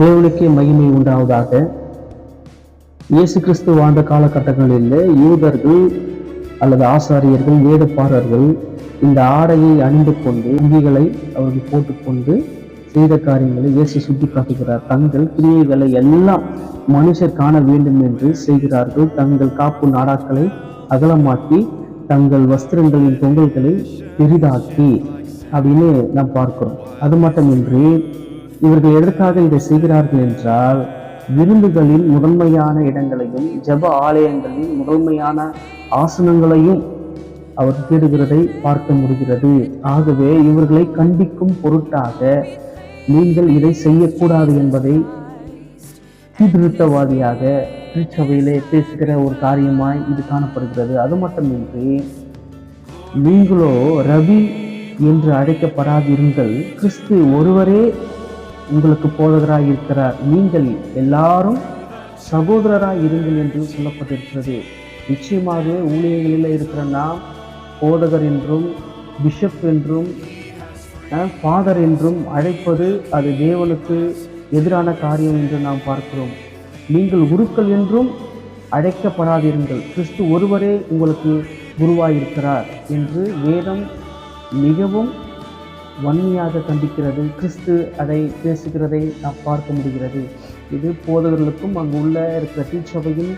தேவனுக்கே மகிமை உண்டாவதாக. இயேசு கிறிஸ்து வாழ்ந்த காலகட்டங்களில் யூதர்கள் அல்லது ஆசாரியர்கள் வேடப்பாரர்கள் இந்த ஆடையை அணிந்து கொண்டு அங்கிகளை அவர்கள் போட்டுக்கொண்டு செய்த காரியங்களை இயேசு சுட்டி காட்டுகிறார் தங்கள் கிரியைகளை எல்லாம் மனுஷர் காண வேண்டும் என்று செய்கிறார்கள். தங்கள் காப்பு நாடாக்களை அகலமாக்கி தங்கள் வஸ்திரங்களின் தொங்கல்களை பெரிதாக்கி அப்படின்னு நாம் பார்க்கிறோம். அது மட்டுமின்றி இவர்கள் எதற்காக இதை செய்கிறார்கள் என்றால் விருந்துகளின் முதன்மையான இடங்களையும் ஜெப ஆலயங்களின் முதன்மையான ஆசனங்களையும் அவர் தேடுகிறதை பார்க்க முடிகிறது. ஆகவே இவர்களை கண்டிக்கும் பொருட்டாக நீங்கள் இதை செய்யக்கூடாது என்பதை சீர்திருத்தவாதியாக திருச்சபையிலே பேசுகிற ஒரு காரியமாய் இது காணப்படுகிறது. அது மட்டுமின்றி நீங்களோ ரவி என்று அழைக்கப்படாதிருங்கள். கிறிஸ்து ஒருவரே உங்களுக்கு போதகராய் இருக்கிறார் நீங்கள் எல்லாரும் சகோதரராய் இருங்கள் என்று சொல்லப்பட்டிருக்கிறது. நிச்சயமாக ஊழியர்களில் இருக்கிற நாம் போதகர் என்றும் பிஷப் என்றும் ஃபாதர் என்றும் அழைப்பது அது தேவனுக்கு எதிரான காரியம் என்று நாம் பார்க்கிறோம். நீங்கள் குருக்கள் என்றும் அழைக்கப்படாதிருங்கள். கிறிஸ்து ஒருவரே உங்களுக்கு குருவாயிருக்கிறார் என்று வேதம் மிகவும் வன்மையாக கண்டிக்கிறது கிறிஸ்து அதை பேசுகிறதை நாம் பார்க்க முடிகிறது. இது போதகர்களுக்கும் அங்கு உள்ள இருக்கிற திருச்சபையும்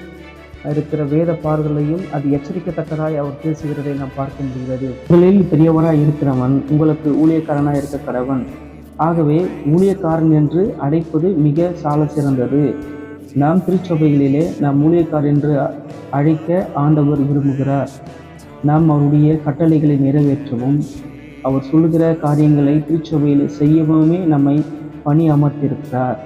இருக்கிற வேத பார்வைகளையும் அது எச்சரிக்கத்தக்கதாய் அவர் பேசுகிறதை நாம் பார்க்க முடிகிறது. உங்களில் பெரியவராக இருக்கிறவன் உங்களுக்கு ஊழியக்காரனாக இருக்க கடவன் ஆகவே ஊழியக்காரன் என்று அழைப்பது மிக சால சிறந்தது. நாம் திருச்சபைகளிலே நாம் ஊழியக்காரன் என்று அழைக்க ஆண்டவர் விரும்புகிறார். நாம் அவருடைய கட்டளைகளை நிறைவேற்றவும் அவர் சொல்லுகிற காரியங்களை திருச்சபையில் செய்யவுமே நம்மை பணி அமர்த்தியிருக்கிறார்